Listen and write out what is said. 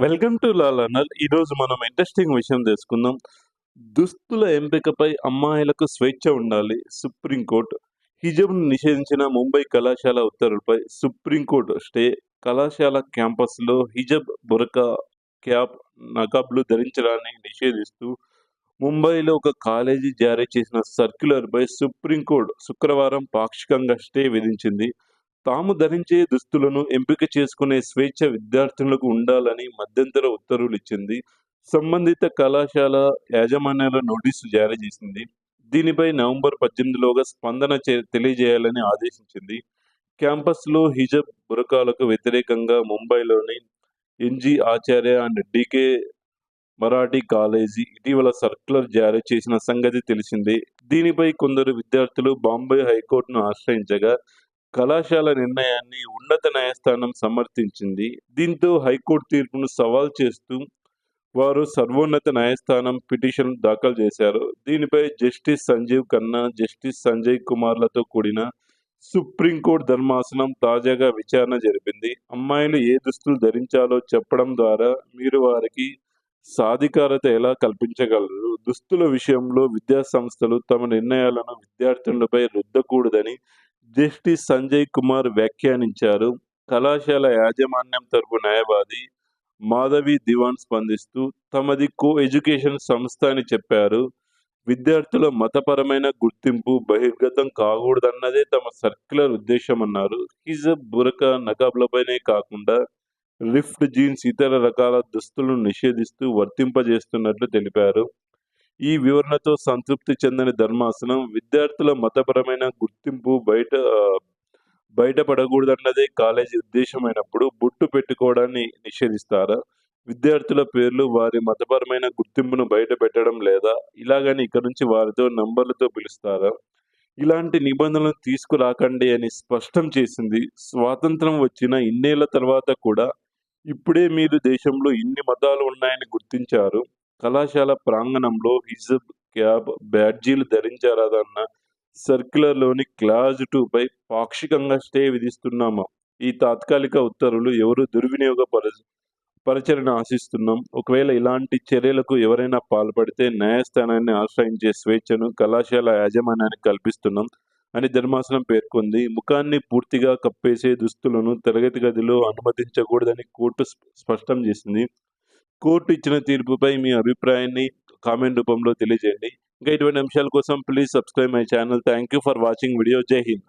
Welcome to లాలనల్ ఈరోజు మనం interesting విషయం తెలుసుకుందాం. దుస్తుల ఎంపికపై అమ్మాయిలకు స్వేచ్ఛ ఉండాలి. సుప్రీంకోర్టు హిజబ్ను నిషేధించిన ముంబై కళాశాల ఉత్తర్వులపై సుప్రీంకోర్టు స్టే. కళాశాల క్యాంపస్లో హిజబ్ బురకా క్యాప్ నకాబ్లు ధరించడాన్ని నిషేధిస్తూ ముంబైలో ఒక కాలేజీ జారీ చేసిన సర్క్యులర్పై సుప్రీంకోర్టు శుక్రవారం పాక్షికంగా స్టే విధించింది. తాము ధరించే దుస్తులను ఎంపిక చేసుకునే స్వేచ్ఛ విద్యార్థులకు ఉండాలని మధ్యంతర ఉత్తర్వులు ఇచ్చింది. సంబంధిత కళాశాల యాజమాన్యాల నోటీసు జారీ చేసింది. దీనిపై నవంబర్ పద్దెనిమిదిలోగా స్పందన తెలియజేయాలని ఆదేశించింది. క్యాంపస్లో హిజబ్ బురకాలకు వ్యతిరేకంగా ముంబైలోని NG Acharya and DK Marathe college ఇటీవల సర్క్యులర్ జారీ చేసిన సంగతి తెలిసిందే. దీనిపై కొందరు విద్యార్థులు బాంబే హైకోర్టును ఆశ్రయించగా కళాశాల నిర్ణయాన్ని ఉన్నత న్యాయస్థానం సమర్థించింది. దీంతో హైకోర్టు తీర్పును సవాల్ చేస్తూ వారు సర్వోన్నత న్యాయస్థానం పిటిషన్ దాఖలు చేశారు. దీనిపై జస్టిస్ సంజీవ్ ఖన్నా జస్టిస్ సంజయ్ కుమార్లతో కూడిన సుప్రీంకోర్టు ధర్మాసనం తాజాగా విచారణ జరిపింది. అమ్మాయిలు ఏ దుస్తులు ధరించాలో చెప్పడం ద్వారా మీరు వారికి సాధికారత ఎలా కల్పించగలరు? దుస్తుల విషయంలో విద్యా సంస్థలు తమ నిర్ణయాలను విద్యార్థులపై రుద్దకూడదని జస్టిస్ సంజయ్ కుమార్ వ్యాఖ్యానించారు. కళాశాల యాజమాన్యం తరపు న్యాయవాది మాధవి దివాన్ స్పందిస్తూ తమది కో ఎడ్యుకేషన్ సంస్థ అని చెప్పారు. విద్యార్థుల మతపరమైన గుర్తింపు బహిర్గతం కాకూడదన్నదే తమ సర్క్యులర్ ఉద్దేశమన్నారు. హిజబ్ బురక నకాబ్లపైనే కాకుండా రిఫ్ట్ జీన్స్ ఇతర రకాల దుస్తులను నిషేధిస్తూ వర్తింపజేస్తున్నట్లు తెలిపారు. ఈ వివరణతో సంతృప్తి చెందని ధర్మాసనం విద్యార్థుల మతపరమైన గుర్తింపు బయట బయటపడకూడదన్నదే కాలేజీ ఉద్దేశమైనప్పుడు బొట్టు పెట్టుకోవడాన్ని నిషేధిస్తారా? విద్యార్థుల పేర్లు వారి మతపరమైన గుర్తింపును బయట పెట్టడం లేదా? ఇలాగని ఇక్కడ నుంచి వారితో నంబర్లతో పిలుస్తారా? ఇలాంటి నిబంధనలు తీసుకురాకండి అని స్పష్టం చేసింది. స్వాతంత్రం వచ్చిన ఇన్నేళ్ళ తర్వాత కూడా ఇప్పుడే మీరు దేశంలో ఇన్ని మతాలు ఉన్నాయని గుర్తించారు. కళాశాల ప్రాంగణంలో హిజబ్ క్యాబ్ బ్యాడ్జీలు ధరించారాదన్న సర్క్యులర్లోని క్లాజ్ పై పాక్షికంగా స్టే విధిస్తున్నామా? ఈ తాత్కాలిక ఉత్తర్వులు ఎవరు దుర్వినియోగపర పరచరని ఆశిస్తున్నాం. ఒకవేళ ఇలాంటి చర్యలకు ఎవరైనా పాల్పడితే న్యాయస్థానాన్ని ఆశ్రయించే స్వేచ్ఛను కళాశాల యాజమాన్యానికి కల్పిస్తున్నాం. అని ధర్మాసనం పేర్కొంది. ముఖాన్ని పూర్తిగా కప్పేసే దుస్తులను తరగతి గదిలో అనుమతించకూడదని కోర్టు స్పష్టం చేసింది. కోర్టు ఇచ్చిన తీర్పుపై మీ అభిప్రాయాన్ని కామెంట్ రూపంలో తెలియజేయండి. ఇంకా ఇటువంటి అంశాల కోసం please subscribe my channel. Thank you for watching. Video జై హింద్.